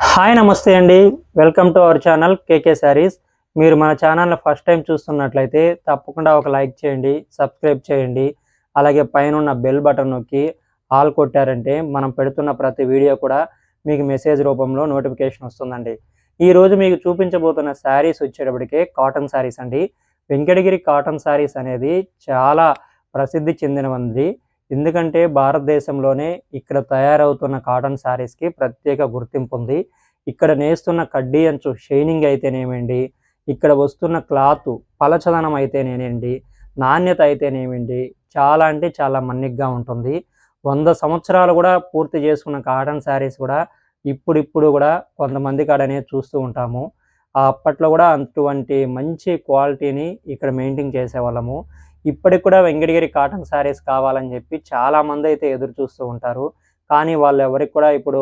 Hi నమస్తే అండి. Welcome to our channel KK sarees మీరు మన ఛానల్ని ఫస్ట్ టైం చూస్తున్నట్లయితే తప్పకుండా ఒక లైక్ చేయండి సబ్స్క్రైబ్ చేయండి. అలాగే పైన ఉన్న బెల్ బటన్ నొక్కి ఆల్ కొట్టారంటే మనం పెడుతున్న ప్రతి వీడియో కూడా మీకు మెసేజ్ రూపంలో నోటిఫికేషన్ వస్తుందండి. ఈరోజు మీకు చూపించబోతున్న శారీస్ వచ్చేటప్పటికే కాటన్ శారీస్ అండి. వెంకటగిరి కాటన్ శారీస్ అనేది చాలా ప్రసిద్ధి చెందినవంది ఎందుకంటే భారతదేశంలోనే ఇక్కడ తయారవుతున్న కాటన్ శారీస్కి ప్రత్యేక గుర్తింపు ఉంది. ఇక్కడ నేస్తున్న కడ్డీ అంచు షైనింగ్ అయితేనేమండి? ఇక్కడ వస్తున్న క్లాత్ పలచదనం అయితేనేనండి? నాణ్యత అయితేనేమండి? చాలా అంటే చాలా మన్నిగ్గా ఉంటుంది. వంద సంవత్సరాలు కూడా పూర్తి చేసుకున్న కాటన్ శారీస్ కూడా ఇప్పుడిప్పుడు కూడా కొంతమంది కాడనే చూస్తూ ఉంటాము. అప్పట్లో కూడా అటువంటి మంచి క్వాలిటీని ఇక్కడ మెయింటైన్ చేసేవాళ్ళము. ఇప్పటికి కూడా వెంకటగిరి కాటన్ శారీస్ కావాలని చెప్పి చాలామంది అయితే ఎదురు చూస్తూ ఉంటారు. కానీ వాళ్ళు ఎవరికి కూడా ఇప్పుడు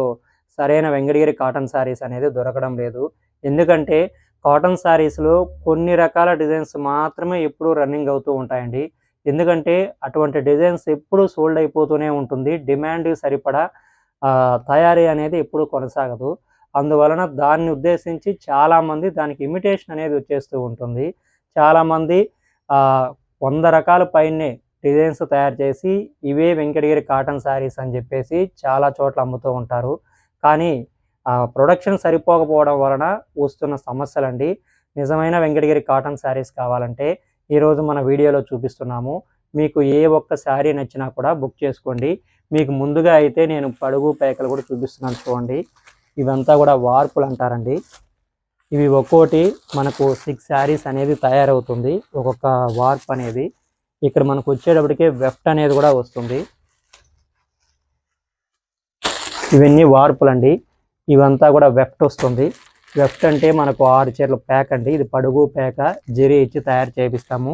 సరైన వెంకటగిరి కాటన్ శారీస్ అనేది దొరకడం లేదు. ఎందుకంటే కాటన్ శారీస్లో కొన్ని రకాల డిజైన్స్ మాత్రమే ఎప్పుడు రన్నింగ్ అవుతూ ఉంటాయండి. ఎందుకంటే అటువంటి డిజైన్స్ ఎప్పుడు సోల్డ్ అయిపోతూనే ఉంటుంది. డిమాండ్ సరిపడా తయారీ అనేది ఎప్పుడు కొనసాగదు. అందువలన దాన్ని ఉద్దేశించి చాలామంది దానికి ఇమిటేషన్ అనేది వచ్చేస్తూ ఉంటుంది. చాలామంది వంద రకాల పైనే డిజైన్స్ తయారు చేసి ఇవే వెంకటగిరి కాటన్ శారీస్ అని చెప్పేసి చాలా చోట్ల అమ్ముతూ ఉంటారు. కానీ ప్రొడక్షన్ సరిపోకపోవడం వలన వస్తున్న సమస్యలండి. నిజమైన వెంకటగిరి కాటన్ శారీస్ కావాలంటే ఈరోజు మన వీడియోలో చూపిస్తున్నాము. మీకు ఏ ఒక్క శారీ నచ్చినా కూడా బుక్ చేసుకోండి. మీకు ముందుగా అయితే నేను పడుగు పేకలు కూడా చూపిస్తున్నాను చూడండి. ఇవంతా కూడా వార్పులు అంటారండి. ఇవి ఒక్కోటి మనకు సిక్స్ శారీస్ అనేది తయారవుతుంది. ఒక్కొక్క వార్ప్ అనేది. ఇక్కడ మనకు వచ్చేటప్పటికి వెఫ్ట్ అనేది కూడా వస్తుంది. ఇవన్నీ వార్పులు అండి ఇవంతా కూడా వెఫ్ట్ వస్తుంది. వెఫ్ట్ అంటే మనకు ఆరు చీరల ప్యాక్ అండి. ఇది పడుగు పేక జెరీ ఇచ్చి తయారు చేపిస్తాము.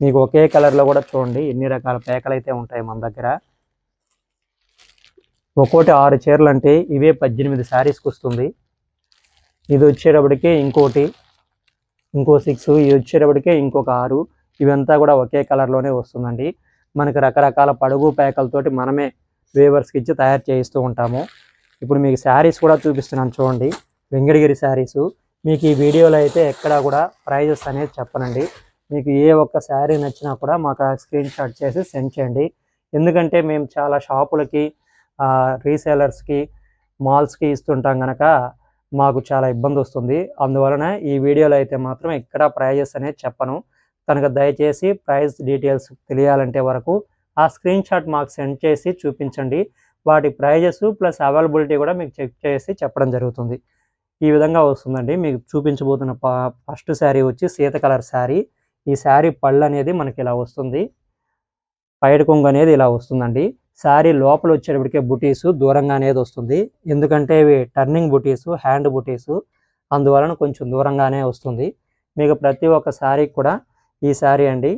మీకు ఒకే కలర్లో కూడా చూడండి. ఎన్ని రకాల పేకలు అయితే ఉంటాయి మన దగ్గర. ఒక్కోటి ఆరు చీరలు అంటే ఇవే పద్దెనిమిది శారీస్కి వస్తుంది. ఇది వచ్చేటప్పటికి ఇంకోటి ఇంకో సిక్స్ ఇది వచ్చేటప్పటికే ఇంకొక ఆరు. ఇవంతా కూడా ఒకే కలర్లోనే వస్తుందండి. మనకు రకరకాల పడుగు ప్యాకలతోటి మనమే వేవర్స్కి ఇచ్చి తయారు చేయిస్తూ ఉంటాము. ఇప్పుడు మీకు శారీస్ కూడా చూపిస్తున్నాను చూడండి. వెంకటగిరి శారీసు. మీకు ఈ వీడియోలో అయితే ఎక్కడా కూడా ప్రైజెస్ అనేది చెప్పనండి. మీకు ఏ ఒక్క శారీ నచ్చినా కూడా మాకు స్క్రీన్ షాట్ చేసి సెండ్ చేయండి. ఎందుకంటే మేము చాలా షాపులకి రీసేలర్స్కి మాల్స్కి ఇస్తుంటాం కనుక మాకు చాలా ఇబ్బంది వస్తుంది. అందువలన ఈ వీడియోలో అయితే మాత్రం ఇక్కడ ప్రైజెస్ అనేది చెప్పను. కనుక దయచేసి ప్రైస్ డీటెయిల్స్ తెలియాలంటే వరకు ఆ స్క్రీన్ షాట్ మాకు సెండ్ చేసి చూపించండి. వాటి ప్రైజెస్ ప్లస్ అవైలబిలిటీ కూడా మీకు చెక్ చేసి చెప్పడం జరుగుతుంది. ఈ విధంగా వస్తుందండి. మీకు చూపించబోతున్న ఫస్ట్ శారీ వచ్చి సీత కలర్ శారీ. ఈ శారీ పళ్ళు అనేది మనకి ఇలా వస్తుంది. పైడ కొంగు అనేది ఇలా వస్తుందండి. శారీ లోపల వచ్చేటప్పటికే బుటీసు దూరంగా అనేది వస్తుంది. ఎందుకంటే ఇవి టర్నింగ్ బుటీసు హ్యాండ్ బుటీసు అందువలన కొంచెం దూరంగానే వస్తుంది. మీకు ప్రతి ఒక్క శారీ కూడా ఈ శారీ అండి.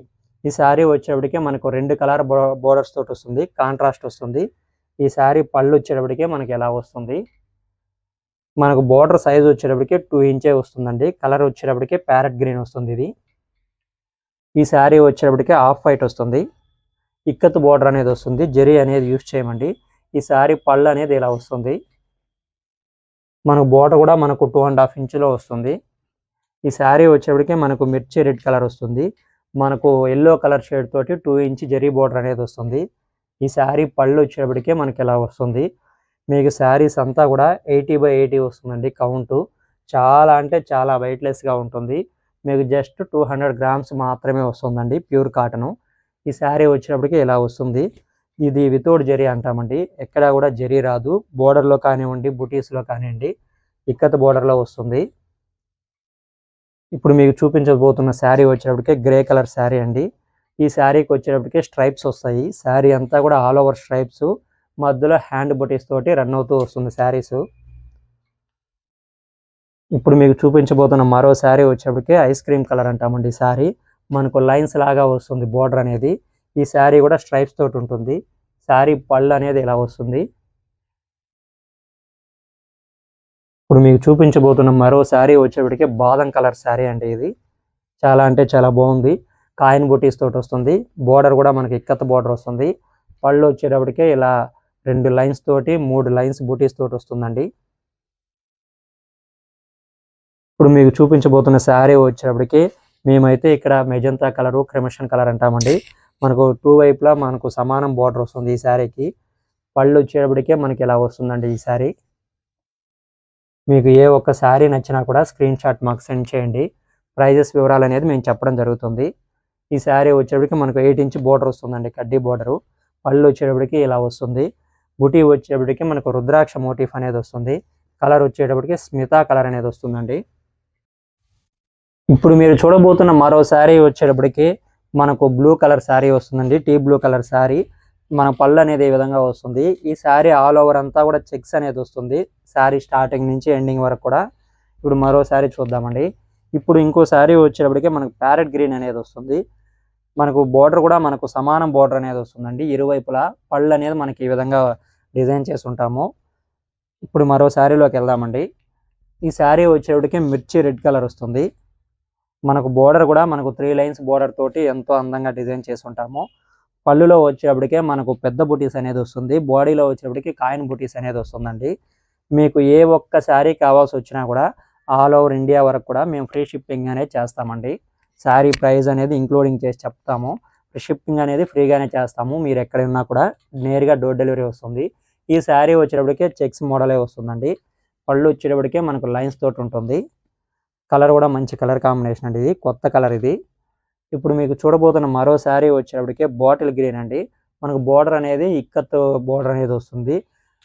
ఈ శారీ వచ్చేటప్పటికే మనకు రెండు కలర్ బోర్డర్స్ తోటి వస్తుంది. కాంట్రాస్ట్ వస్తుంది. ఈ శారీ పళ్ళు వచ్చేటప్పటికే మనకి ఎలా వస్తుంది? మనకు బోర్డర్ సైజ్ వచ్చేటప్పటికే టూ ఇంచే వస్తుందండి. కలర్ వచ్చేటప్పటికే ప్యారెట్ గ్రీన్ వస్తుంది ఇది. ఈ శారీ వచ్చేటప్పటికే ఆఫ్ వైట్ వస్తుంది. ఇక్కత్ బోర్డర్ అనేది వస్తుంది. జరీ అనేది యూజ్ చేయమండి. ఈ శారీ పళ్ళు అనేది ఇలా వస్తుంది. మనకు బోర్డర్ కూడా మనకు టూ అండ్ హాఫ్ ఇంచులో వస్తుంది. ఈ శారీ వచ్చేప్పటికే మనకు మిర్చి రెడ్ కలర్ వస్తుంది. మనకు ఎల్లో కలర్ షేడ్ తోటి టూ ఇంచ్ జరీ బోర్డర్ అనేది వస్తుంది. ఈ శారీ పళ్ళు వచ్చేప్పటికే మనకి ఇలా వస్తుంది. మీకు శారీస్ అంతా కూడా ఎయిటీ బై ఎయిటీ వస్తుందండి కౌంటు చాలా అంటే చాలా వెయిట్లెస్గా ఉంటుంది. మీకు జస్ట్ టూ హండ్రెడ్ గ్రామ్స్ మాత్రమే వస్తుందండి ప్యూర్ కాటను ఈ శారీ వచ్చినప్పటికీ ఇలా వస్తుంది. ఇది వితౌట్ జరీ అంటామండి. ఎక్కడా కూడా జరీ రాదు. బోర్డర్లో కానివ్వండి బుటీస్లో కానివ్వండి ఇక్కత బోర్డర్లో వస్తుంది. ఇప్పుడు మీకు చూపించబోతున్న శారీ వచ్చేటప్పటికే గ్రే కలర్ శారీ అండి. ఈ శారీకి వచ్చేటప్పటికే స్ట్రైప్స్ వస్తాయి. శారీ అంతా కూడా ఆల్ ఓవర్ స్ట్రైప్స్ మధ్యలో హ్యాండ్ బుటీస్ తోటి రన్ అవుతూ వస్తుంది శారీస్. ఇప్పుడు మీకు చూపించబోతున్న మరో శారీ వచ్చేప్పటికే ఐస్ క్రీమ్ కలర్ అంటామండి శారీ. మనకు లైన్స్ లాగా వస్తుంది బోర్డర్ అనేది. ఈ శారీ కూడా స్ట్రైప్స్ తోటి ఉంటుంది. శారీ పళ్ళు అనేది ఇలా వస్తుంది. ఇప్పుడు మీకు చూపించబోతున్న మరో శారీ వచ్చేప్పటికే బాదం కలర్ శారీ అంటే ఇది. చాలా అంటే చాలా బాగుంది. కాయిన్ బుటీస్ తోటి వస్తుంది. బోర్డర్ కూడా మనకి ఇక్కత బోర్డర్ వస్తుంది. పళ్ళు వచ్చేటప్పటికే ఇలా రెండు లైన్స్ తోటి మూడు లైన్స్ బుటీస్ తోటి వస్తుందండి. ఇప్పుడు మీకు చూపించబోతున్న శారీ వచ్చేటప్పటికి మేమైతే ఇక్కడ మెజంతా కలరు క్రిమిషన్ కలర్ అంటామండి. మనకు టూ వైపులా మనకు సమానం బార్డర్ వస్తుంది ఈ శారీకి. పళ్ళు వచ్చేటప్పటికే మనకి ఇలా వస్తుందండి ఈ శారీ. మీకు ఏ ఒక్క శారీ నచ్చినా కూడా స్క్రీన్ షాట్ మాకు సెండ్ చేయండి. ప్రైజెస్ వివరాలు అనేది మేము చెప్పడం జరుగుతుంది. ఈ శారీ వచ్చేటప్పటికి మనకు ఎయిట్ ఇంచ్ బోర్డర్ వస్తుందండి కడ్డీ బోర్డరు పళ్ళు వచ్చేటప్పటికి ఇలా వస్తుంది. బుటీ వచ్చేటప్పటికి మనకు రుద్రాక్ష మోటిఫ్ అనేది వస్తుంది. కలర్ వచ్చేటప్పటికి స్మితా కలర్ అనేది వస్తుందండి. ఇప్పుడు మీరు చూడబోతున్న మరో శారీ వచ్చేటప్పటికి మనకు బ్లూ కలర్ శారీ వస్తుందండి. టీ బ్లూ కలర్ శారీ. మన పళ్ళు అనేది ఈ విధంగా వస్తుంది. ఈ శారీ ఆల్ ఓవర్ అంతా కూడా చెక్స్ అనేది వస్తుంది. శారీ స్టార్టింగ్ నుంచి ఎండింగ్ వరకు కూడా. ఇప్పుడు మరో శారీ చూద్దామండి. ఇప్పుడు ఇంకో శారీ వచ్చేటప్పటికి మనకు ప్యారెట్ గ్రీన్ అనేది వస్తుంది. మనకు బోర్డర్ కూడా మనకు సమానం బోర్డర్ అనేది వస్తుందండి. ఇరువైపులా పళ్ళు అనేది మనకి ఈ విధంగా డిజైన్ చేసి ఉంటాము. ఇప్పుడు మరో శారీలోకి వెళ్దామండి. ఈ శారీ వచ్చేటప్పటికి మిర్చి రెడ్ కలర్ వస్తుంది. మనకు బోర్డర్ కూడా మనకు త్రీ లైన్స్ బోర్డర్ తోటి ఎంతో అందంగా డిజైన్ చేసి ఉంటాము పళ్ళులో వచ్చేటప్పటికే మనకు పెద్ద బుటీస్ అనేది వస్తుంది. బాడీలో వచ్చేటప్పటికి కాయిన్ బుటీస్ అనేది వస్తుందండి. మీకు ఏ ఒక్క శారీ కావాల్సి వచ్చినా కూడా ఆల్ ఓవర్ ఇండియా వరకు కూడా మేము ఫ్రీ షిప్పింగ్ అనేది చేస్తామండి. శారీ ప్రైస్ అనేది ఇంక్లూడింగ్ చేసి చెప్తాము. షిప్పింగ్ అనేది ఫ్రీగానే చేస్తాము. మీరు ఎక్కడ ఉన్నా కూడా నేరుగా డోర్ డెలివరీ వస్తుంది. ఈ శారీ వచ్చేటప్పటికే చెక్స్ మోడలే వస్తుందండి. పళ్ళు వచ్చేటప్పటికే మనకు లైన్స్ తోటి ఉంటుంది. కలర్ కూడా మంచి కలర్ కాంబినేషన్ అండి ఇది. కొత్త కలర్ ఇది. ఇప్పుడు మీకు చూడబోతున్న మరో శారీ వచ్చేటప్పటికే బాటిల్ గ్రీన్ అండి. మనకు బోర్డర్ అనేది ఇక్కత్ బోర్డర్ అనేది వస్తుంది.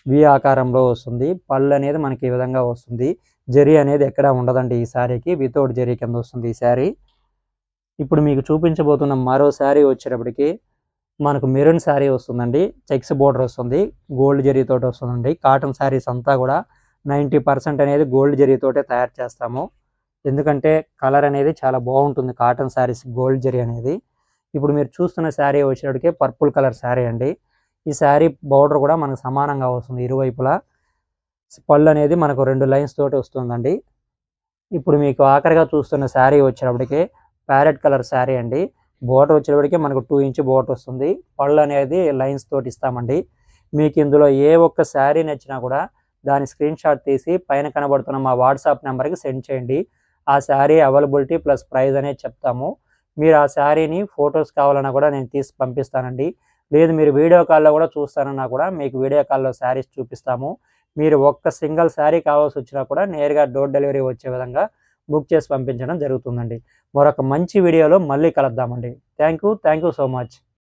వి ఆకారంలో వస్తుంది. పళ్ళు అనేది మనకి ఈ విధంగా వస్తుంది. జరీ అనేది ఎక్కడ ఉండదండి ఈ శారీకి. వితౌట్ జరీ కింద వస్తుంది ఈ శారీ. ఇప్పుడు మీకు చూపించబోతున్న మరో శారీ వచ్చేటప్పటికి మనకు మెరూన్ శారీ వస్తుందండి. చెక్స్ బోర్డర్ వస్తుంది. గోల్డ్ జరీతోటి వస్తుందండి. కాటన్ శారీస్ అంతా కూడా నైంటీ పర్సెంట్ అనేది గోల్డ్ జరీతోటే తయారు చేస్తాము. ఎందుకంటే కలర్ అనేది చాలా బాగుంటుంది. కాటన్ శారీస్ గోల్డ్ జరీ అనేది. ఇప్పుడు మీరు చూస్తున్న శారీ వచ్చేటికే పర్పుల్ కలర్ శారీ అండి. ఈ శారీ బార్డర్ కూడా మనకు సమానంగా వస్తుంది ఇరువైపులా పళ్ళు అనేది మనకు రెండు లైన్స్ తోటి వస్తుందండి. ఇప్పుడు మీకు ఆఖరిగా చూస్తున్న శారీ వచ్చేటప్పటికి ప్యారెట్ కలర్ శారీ అండి. బోటర్ వచ్చేటప్పటికి మనకు టూ ఇంచ్ బోర్డర్ వస్తుంది. పళ్ళు అనేది లైన్స్ తోటి ఇస్తామండి. మీకు ఇందులో ఏ ఒక్క శారీ నచ్చినా కూడా దాని స్క్రీన్ షాట్ తీసి పైన కనబడుతున్న మా వాట్సాప్ నెంబర్కి సెండ్ చేయండి. ఆ శారీ అవైలబిలిటీ ప్లస్ ప్రైస్ అనేది చెప్తాము. మీరు ఆ శారీని ఫొటోస్ కావాలన్నా కూడా నేను తీసి పంపిస్తానండి. లేదు మీరు వీడియో కాల్లో కూడా చూస్తానన్నా కూడా మీకు వీడియో కాల్లో శారీస్ చూపిస్తాము. మీరు ఒక్క సింగిల్ శారీ కావాల్సి వచ్చినా కూడా నేరుగా డోర్ డెలివరీ వచ్చే విధంగా బుక్ చేసి పంపించడం జరుగుతుందండి. మరొక మంచి వీడియోలో మళ్ళీ కలుద్దామండి. Thank you thank you so much.